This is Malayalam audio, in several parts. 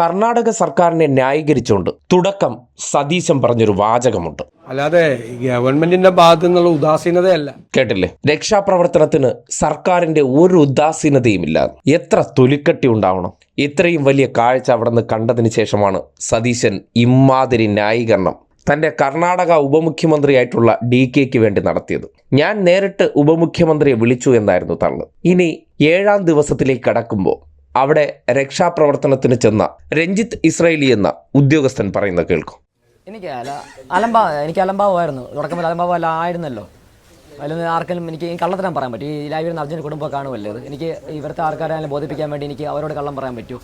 കർണാടക സർക്കാരിനെ ന്യായീകരിച്ചുകൊണ്ട് തുടക്കം സതീശൻ പറഞ്ഞൊരു വാചകമുണ്ട്. അല്ലാതെ ഗവൺമെന്റിന്റെ ഭാഗത്തു നിന്നുള്ള ഉദാസീനതയല്ല. കേട്ടില്ലേ? രക്ഷാപ്രവർത്തനത്തിന് സർക്കാരിന്റെ ഒരു ഉദാസീനതയും ഇല്ലാതെ എത്ര തൊലിക്കട്ടി ഉണ്ടാവണം? ഇത്രയും വലിയ കാഴ്ച അവിടെ നിന്ന് കണ്ടതിന് ശേഷമാണ് സതീശൻ ഇമ്മാതിരി ന്യായീകരണം തന്റെ കർണാടക ഉപമുഖ്യമന്ത്രിയായിട്ടുള്ള ഡി കെക്ക് വേണ്ടി നടത്തിയത്. ഞാൻ നേരിട്ട് ഉപമുഖ്യമന്ത്രിയെ വിളിച്ചു എന്നായിരുന്നു തള്ളു. ഇനി ഏഴാം ദിവസത്തിലേക്ക് കടക്കുമ്പോൾ അവിടെ രക്ഷാപ്രവർത്തനത്തിന് ചെന്ന രഞ്ജിത്ത് ഇസ്രയേലി എന്ന ഉദ്യോഗസ്ഥൻ പറയുന്നത് കേൾക്കും. എനിക്ക് അലംബാ എനിക്ക് അലംബാവായിരുന്നു തുടക്കം മുതൽ അല്ല ആയിരുന്നല്ലോ. അതിലൊന്നും ആർക്കെങ്കിലും എനിക്ക് കള്ളത്തരം പറയാൻ പറ്റും. ഈ ലൈവിൽ നർജൻ കുടുംബം കാണുമല്ലേ എനിക്ക് ഇവിടുത്തെ ആൾക്കാരെ ബോധിപ്പിക്കാൻ വേണ്ടി എനിക്ക് അവരോട് കള്ളം പറയാൻ പറ്റൂ.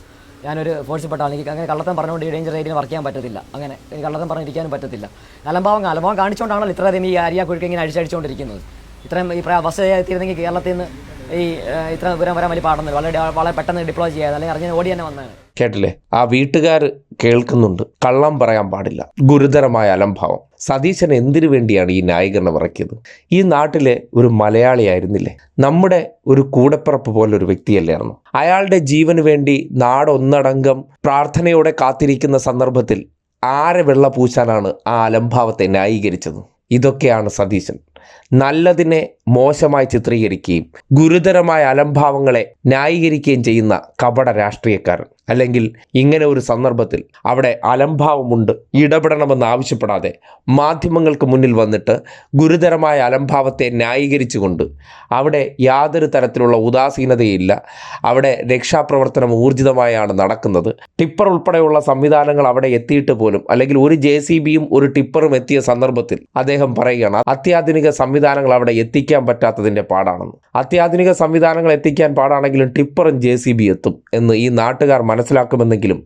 ഞാനൊരു ഫോഴ്സിൽപ്പെട്ട എനിക്ക് അങ്ങനെ കള്ളത്തം പറഞ്ഞുകൊണ്ട് ഈ ഡേഞ്ചർ ഏരിയയിൽ വർക്ക് ചെയ്യാൻ പറ്റത്തില്ല. അങ്ങനെ കള്ളത്തം പറഞ്ഞിരിക്കാനും പറ്റത്തില്ല. അലംബാവ് അലമ്പാവം കാണിച്ചുകൊണ്ടാണല്ലോ ഇത്രയധികം ഈ അരിയ കുഴിക്കിങ്ങനെ അടിച്ചടിച്ചുകൊണ്ടിരിക്കുന്നത്. ഇത്രയും ഈ ബസ് എത്തിയിരുന്നെങ്കിൽ കേരളത്തിൽ നിന്ന് ഈ ഇത്ര ദൂരം വരാൻ വലിയ പാടുന്നില്ല വളരെ വളരെ പെട്ടെന്ന് ഡിപ്ലോയ് ചെയ്യാതെ അല്ലെങ്കിൽ അറിഞ്ഞ ഓടി തന്നെ വന്നതാണ്. കേട്ടില്ലേ? ആ വീട്ടുകാർ കേൾക്കുന്നുണ്ട്. കള്ളം പറയാൻ പാടില്ല. ഗുരുതരമായ അലംഭാവം. സതീശൻ എന്തിനു വേണ്ടിയാണ് ഈ ന്യായീകരണം ഇറക്കിയത് ഈ നാട്ടിലെ ഒരു മലയാളിയായിരുന്നില്ലേ നമ്മുടെ ഒരു കൂടപ്പിറപ്പ് പോലെ ഒരു വ്യക്തിയല്ലായിരുന്നു. അയാളുടെ ജീവന് വേണ്ടി നാടൊന്നടങ്കം പ്രാർത്ഥനയോടെ കാത്തിരിക്കുന്ന സന്ദർഭത്തിൽ ആരെ വെള്ള പൂശാനാണ് ആ അലംഭാവത്തെ ന്യായീകരിച്ചത്? ഇതൊക്കെയാണ് സതീശൻ. നല്ലതിനെ മോശമായി ചിത്രീകരിക്കുകയും ഗുരുതരമായ അലംഭാവങ്ങളെ ന്യായീകരിക്കുകയും ചെയ്യുന്ന കപട രാഷ്ട്രീയക്കാരൻ. അല്ലെങ്കിൽ ഇങ്ങനെ ഒരു സന്ദർഭത്തിൽ അവിടെ അലംഭാവമുണ്ട് ഇടപെടണമെന്ന് ആവശ്യപ്പെടാതെ മാധ്യമങ്ങൾക്ക് മുന്നിൽ വന്നിട്ട് ഗുരുതരമായ അലംഭാവത്തെ ന്യായീകരിച്ചുകൊണ്ട് അവിടെ യാതൊരു തരത്തിലുള്ള ഉദാസീനതയില്ല. അവിടെ രക്ഷാപ്രവർത്തനം ഊർജിതമായാണ് നടക്കുന്നത്. ടിപ്പർ ഉൾപ്പെടെയുള്ള സംവിധാനങ്ങൾ അവിടെ എത്തിയിട്ട് പോലും അല്ലെങ്കിൽ ഒരു ജെ ഒരു ടിപ്പറും എത്തിയ സന്ദർഭത്തിൽ അദ്ദേഹം പറയുകയാണ് അത്യാധുനിക സംവിധാനങ്ങൾ അവിടെ എത്തിക്കാൻ പറ്റാത്തതിന്റെ പാടാണെന്ന്. അത്യാധുനിക സംവിധാനങ്ങൾ എത്തിക്കാൻ പാടാണെങ്കിലും ടിപ്പറും ജെ സി ബി എത്തും എന്ന് ഈ നാട്ടുകാർ മനസ്സിലാക്കുമെന്നെങ്കിലും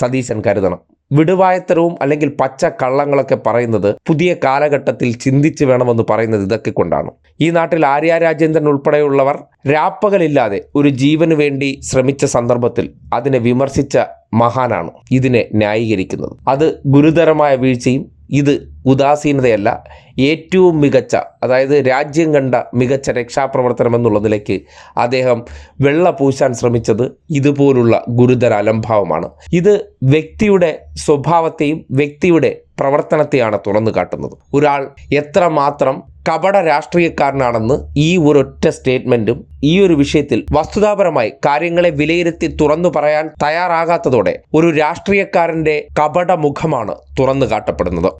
സതീശൻ കരുതണം. വിടുവായത്തരവും അല്ലെങ്കിൽ പച്ച കള്ളങ്ങളൊക്കെ പറയുന്നത് പുതിയ കാലഘട്ടത്തിൽ ചിന്തിച്ച് വേണമെന്ന് പറയുന്നത് ഇതൊക്കെ കൊണ്ടാണ്. ഈ നാട്ടിൽ ആര്യ രാജേന്ദ്രൻ ഉൾപ്പെടെയുള്ളവർ രാപ്പകലില്ലാതെ ഒരു ജീവന് വേണ്ടി ശ്രമിച്ച സന്ദർഭത്തിൽ അതിനെ വിമർശിച്ച മഹാനാണ് ഇതിനെ ന്യായീകരിക്കുന്നത്. അത് ഗുരുതരമായ വീഴ്ചയും ഇത് ഉദാസീനതയല്ല ഏറ്റവും മികച്ച അതായത് രാജ്യം കണ്ട മികച്ച രക്ഷാപ്രവർത്തനം എന്നുള്ള നിലയ്ക്ക് അദ്ദേഹം വെള്ള പൂശാൻ ശ്രമിച്ചത് ഇതുപോലുള്ള ഗുരുതര അലംഭാവമാണ്. ഇത് വ്യക്തിയുടെ സ്വഭാവത്തെയും വ്യക്തിയുടെ പ്രവർത്തനത്തെയാണ് തുറന്നു കാട്ടുന്നത്. ഒരാൾ എത്രമാത്രം കപട രാഷ്ട്രീയക്കാരനാണെന്ന് ഈ ഒരൊറ്റ സ്റ്റേറ്റ്മെന്റും ഈ ഒരു വിഷയത്തിൽ വസ്തുതാപരമായി കാര്യങ്ങളെ വിലയിരുത്തി തുറന്നു പറയാൻ തയ്യാറാകാത്തതോടെ ഒരു രാഷ്ട്രീയക്കാരന്റെ കപട മുഖമാണ് തുറന്നു കാട്ടപ്പെടുന്നത്.